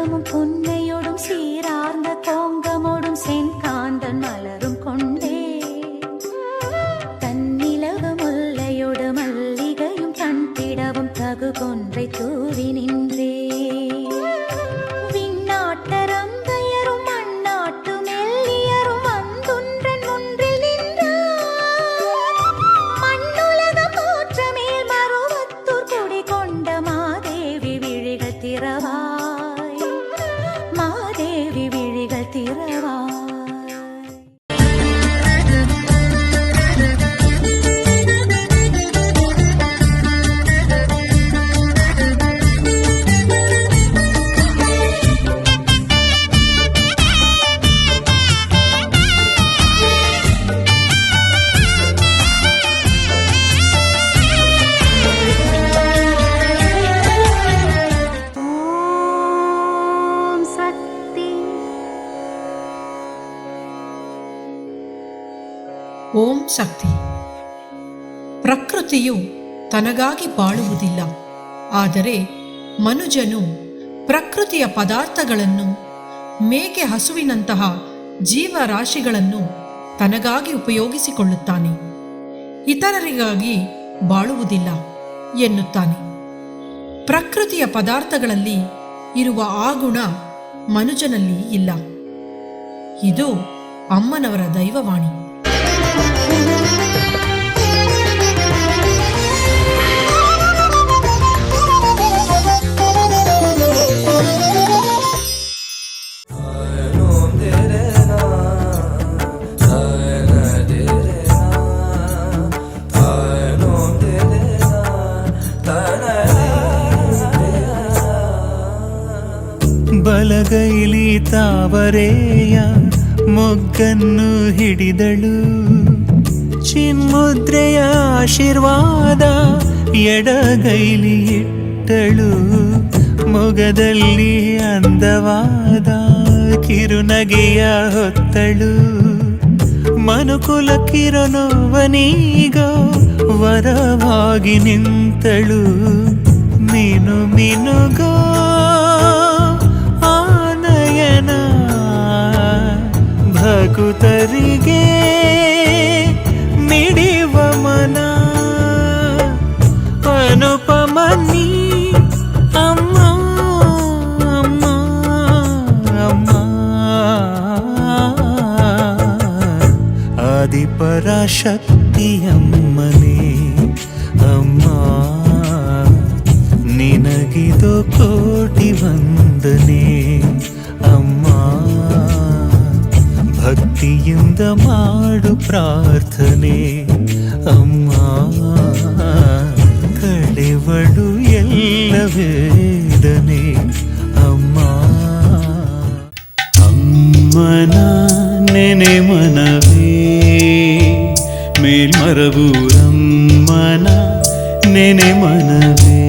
செண்பகமும் பொன்னையோடும் சீரார்ந்த கோங்கமோடும் செங்காந்தன் மலரும் கொண்டே. தன்னிலவு முல்லையோடு மல்லிகையும் கண்பிடவும் தகு கொன்றை தூ ಶಕ್ತಿ. ಪ್ರಕೃತಿಯು ತನಗಾಗಿ ಬಾಳುವುದಿಲ್ಲ. ಆದರೆ ಮನುಜನು ಪ್ರಕೃತಿಯ ಪದಾರ್ಥಗಳನ್ನು, ಮೇಕೆ ಹಸುವಿನಂತಹ ಜೀವರಾಶಿಗಳನ್ನು ತನಗಾಗಿ ಉಪಯೋಗಿಸಿಕೊಳ್ಳುತ್ತಾನೆ. ಇತರರಿಗಾಗಿ ಬಾಳುವುದಿಲ್ಲ ಎನ್ನುತ್ತಾನೆ. ಪ್ರಕೃತಿಯ ಪದಾರ್ಥಗಳಲ್ಲಿ ಇರುವ ಆ ಗುಣ ಮನುಜನಲ್ಲಿ ಇಲ್ಲ. ಇದು ಅಮ್ಮನವರ ದೈವವಾಣಿ. ಬಲಗೈಲಿ ತಾವರೆಯ ಮೊಗ್ಗನ್ನು ಹಿಡಿದಳು. ಚಿನ್ಮುದ್ರೆಯ ಆಶೀರ್ವಾದ ಎಡಗೈಲಿ ಇಟ್ಟಳು. ಮೊಗದಲ್ಲಿ ಅಂದವಾದ ಕಿರುನಗೆಯ ಹೊತ್ತಳು. ಮನುಕುಲ ಕಿರನೋವನೀಗ ವರವಾಗಿ ನಿಂತಳು. ಮೀನು ಮಿನುಗೋ ಭಕುತರಿಗೆ ಮಿಡಿವ ಮನ. ಅನುಪಮನಿ ಅಮ್ಮ ಅಮ್ಮ ಅಮ್ಮ. ಆದಿಪರಾಶಕ್ತಿಯಮ್ಮನೇ ಅಮ್ಮ. ನಿನಗಿದು ಕೋಟಿ ವಂದನೆ. ಭಕ್ತಿಯಿಂದ ಮಾಡು ಪ್ರಾರ್ಥನೆ ಅಮ್ಮ ಕಳೆವಳು ಎಲ್ಲ ವೇದನೆ ಅಮ್ಮ ಅಮ್ಮನ ನೆನೆ ಮನವೇ ಮೇಲ್ಮರಬೂರಮ್ಮನ ನೆನೆ ಮನವೇ